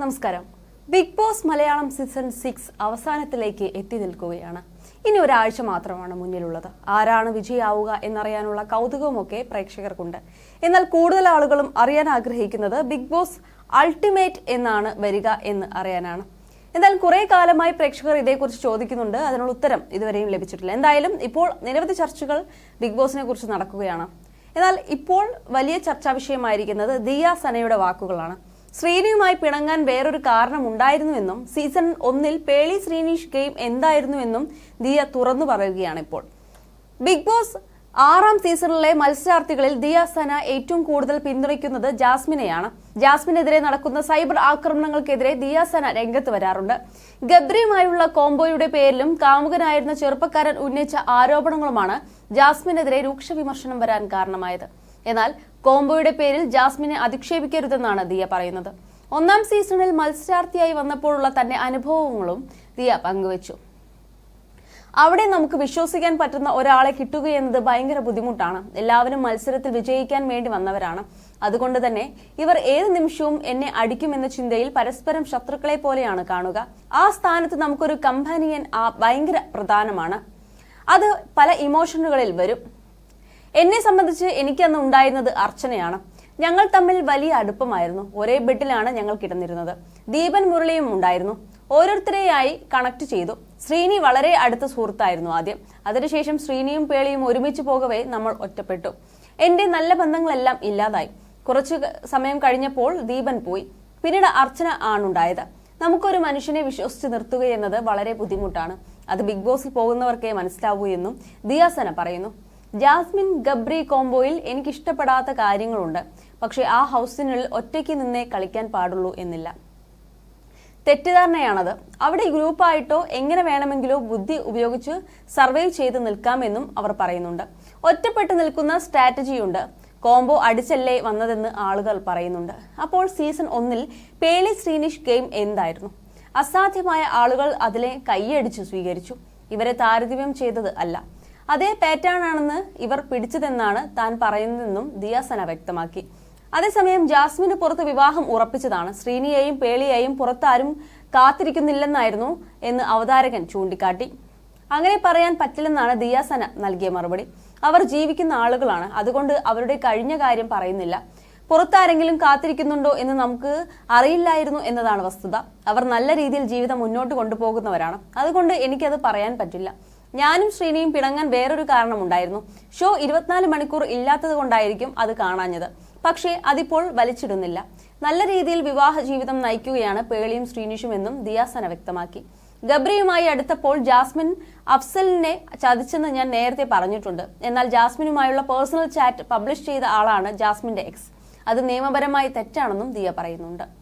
നമസ്കാരം. Bigg Boss Malayalam season six അവസാനത്തിലേക്ക് എത്തി നിൽക്കുകയാണ്. ഇനി ഒരാഴ്ച മാത്രമാണ് മുന്നിലുള്ളത്. ആരാണ് വിജയാവുക എന്നറിയാനുള്ള കൗതുകമൊക്കെ പ്രേക്ഷകർക്കുണ്ട്. എന്നാൽ കൂടുതൽ ആളുകളും അറിയാൻ ആഗ്രഹിക്കുന്നത് ബിഗ് ബോസ് അൾട്ടിമേറ്റ് എന്നാണ് വരിക എന്ന് അറിയാനാണ്. എന്നാൽ കുറെ കാലമായി പ്രേക്ഷകർ ഇതേക്കുറിച്ച് ചോദിക്കുന്നുണ്ട്. അതിനുള്ള ഉത്തരം ഇതുവരെയും ലഭിച്ചിട്ടില്ല. എന്തായാലും ഇപ്പോൾ നിരവധി ചർച്ചകൾ ബിഗ് ബോസിനെ കുറിച്ച് നടക്കുകയാണ്. എന്നാൽ ഇപ്പോൾ വലിയ ചർച്ചാ വിഷയമായിരിക്കുന്നത് ദിയ സനയുടെ വാക്കുകളാണ്. ശ്രീനിയുമായി പിണങ്ങാൻ വേറൊരു കാരണം ഉണ്ടായിരുന്നുവെന്നും സീസൺ ഒന്നിൽ പേളി ശ്രീനീഷ് ഗെയിം എന്തായിരുന്നുവെന്നും ദിയ തുറന്നു പറയുകയാണ് ഇപ്പോൾ ബിഗ് ബോസ് ആറാം സീസണിലെ മത്സരാർത്ഥികളിൽ ദിയ സന ഏറ്റവും കൂടുതൽ പിന്തുണയ്ക്കുന്നത് ജാസ്മിനെയാണ്. ജാസ്മിനെതിരെ നടക്കുന്ന സൈബർ ആക്രമണങ്ങൾക്കെതിരെ ദിയ സന രംഗത്ത് വരാറുണ്ട്. ഗബ്രിയുമായുള്ള കോംബോയുടെ പേരിലും കാമുകനായിരുന്ന ചെറുപ്പക്കാരൻ ഉന്നയിച്ച ആരോപണങ്ങളുമാണ് ജാസ്മിനെതിരെ രൂക്ഷ വിമർശനം വരാൻ കാരണമായത്. എന്നാൽ കോംബോയുടെ പേരിൽ ജാസ്മിനെ അധിക്ഷേപിക്കരുതെന്നാണ് ദിയ പറയുന്നത്. ഒന്നാം സീസണിൽ മത്സരാർത്ഥിയായി വന്നപ്പോഴുള്ള തന്റെ അനുഭവങ്ങളും ദിയ പങ്കുവച്ചു. അവിടെ നമുക്ക് വിശ്വസിക്കാൻ പറ്റുന്ന ഒരാളെ കിട്ടുകയെന്നത് ഭയങ്കര ബുദ്ധിമുട്ടാണ്. എല്ലാവരും മത്സരത്തിൽ വിജയിക്കാൻ വേണ്ടി വന്നവരാണ്. അതുകൊണ്ട് തന്നെ ഇവർ ഏത് നിമിഷവും എന്നെ അടിക്കുമെന്ന ചിന്തയിൽ പരസ്പരം ശത്രുക്കളെ പോലെയാണ് കാണുക. ആ സ്ഥാനത്ത് നമുക്കൊരു കമ്പാനിയൻ ആ ഭയങ്കര പ്രധാനമാണ്. അത് പല ഇമോഷനുകളിൽ വരും. എന്നെ സംബന്ധിച്ച് എനിക്കന്ന് ഉണ്ടായിരുന്നത് അർച്ചനയാണ്. ഞങ്ങൾ തമ്മിൽ വലിയ അടുപ്പമായിരുന്നു. ഒരേ ബെഡിലാണ് ഞങ്ങൾ കിടന്നിരുന്നത്. ദീപൻ മുരളിയും ഉണ്ടായിരുന്നു. ഓരോരുത്തരെയായി കണക്ട് ചെയ്തു. ശ്രീനി വളരെ അടുത്ത സുഹൃത്തായിരുന്നു ആദ്യം. അതിനുശേഷം ശ്രീനിയും പേളിയും ഒരുമിച്ച് പോകവേ നമ്മൾ ഒറ്റപ്പെട്ടു. എന്റെ നല്ല ബന്ധങ്ങളെല്ലാം ഇല്ലാതായി. കുറച്ചു സമയം കഴിഞ്ഞപ്പോൾ ദീപൻ പോയി. പിന്നീട് അർച്ചന ആണുണ്ടായത്. നമുക്കൊരു മനുഷ്യനെ വിശ്വസിച്ച് നിർത്തുക എന്നത് വളരെ ബുദ്ധിമുട്ടാണ്. അത് ബിഗ് ബോസിൽ പോകുന്നവർക്കേ മനസ്സിലാവൂ എന്നും ദിയാസന പറയുന്നു. ജാസ്മിൻ ഗബ്രി കോംബോയിൽ എനിക്ക് ഇഷ്ടപ്പെടാത്ത കാര്യങ്ങളുണ്ട്. പക്ഷേ ആ ഹൗസിനുള്ളിൽ ഒറ്റയ്ക്ക് നിന്നേ കളിക്കാൻ പാടുള്ളൂ എന്നില്ല. തെറ്റിദ്ധാരണയാണത്. അവിടെ ഗ്രൂപ്പായിട്ടോ എങ്ങനെ വേണമെങ്കിലോ ബുദ്ധി ഉപയോഗിച്ച് സർവൈവ് ചെയ്ത് നിൽക്കാമെന്നും അവർ പറയുന്നുണ്ട്. ഒറ്റപ്പെട്ട് നിൽക്കുന്ന സ്ട്രാറ്റജിയുണ്ട്. കോംബോ അടിച്ചല്ലേ വന്നതെന്ന് ആളുകൾ പറയുന്നുണ്ട്. അപ്പോൾ സീസൺ ഒന്നിൽ പേളി ശ്രീനിഷ് ഗെയിം എന്തായിരുന്നു? അസാധ്യമായ ആളുകൾ അതിലെ കൈയടിച്ചു സ്വീകരിച്ചു. ഇവരെ താരതമ്യം ചെയ്തത് അല്ല. അതേ പാറ്റേൺ ആണെന്ന് ഇവർ പിടിച്ചതെന്നാണ് താൻ പറയുന്നതെന്നും ദിയാസന വ്യക്തമാക്കി. അതേസമയം ജാസ്മിന് പുറത്ത് വിവാഹം ഉറപ്പിച്ചതാണ്. ശ്രീനിയെയും പേളിയെയും പുറത്താരും കാത്തിരിക്കുന്നില്ലെന്നായിരുന്നു എന്ന് അവതാരകൻ ചൂണ്ടിക്കാട്ടി. അങ്ങനെ പറയാൻ പറ്റില്ലെന്നാണ് ദിയാസന നൽകിയ മറുപടി. അവർ ജീവിക്കുന്ന ആളുകളാണ്. അതുകൊണ്ട് അവരുടെ കഴിഞ്ഞ കാര്യം പറയുന്നില്ല. പുറത്താരെങ്കിലും കാത്തിരിക്കുന്നുണ്ടോ എന്ന് നമുക്ക് അറിയില്ലായിരുന്നു എന്നതാണ് വസ്തുത. അവർ നല്ല രീതിയിൽ ജീവിതം മുന്നോട്ട് കൊണ്ടുപോകുന്നവരാണ്. അതുകൊണ്ട് എനിക്കത് പറയാൻ പറ്റില്ല. ഞാനും ശ്രീനിയും പിണങ്ങാൻ വേറൊരു കാരണമുണ്ടായിരുന്നു. ഷോ ഇരുപത്തിനാല് മണിക്കൂർ ഇല്ലാത്തത് കൊണ്ടായിരിക്കും അത് കാണാഞ്ഞത്. പക്ഷേ അതിപ്പോൾ വലിച്ചിടുന്നില്ല. നല്ല രീതിയിൽ വിവാഹ ജീവിതം നയിക്കുകയാണ് പേളിയും ശ്രീനിഷും എന്നും ദിയാസന വ്യക്തമാക്കി. ഗബ്രിയുമായി അടുത്തപ്പോൾ ജാസ്മിൻ അഫ്സലിനെ ചതിച്ചെന്ന് ഞാൻ നേരത്തെ പറഞ്ഞിട്ടുണ്ട്. എന്നാൽ ജാസ്മിനുമായുള്ള പേഴ്സണൽ ചാറ്റ് പബ്ലിഷ് ചെയ്ത ആളാണ് ജാസ്മിന്റെ എക്സ്. അത് നിയമപരമായി തെറ്റാണെന്നും ദിയ പറയുന്നുണ്ട്.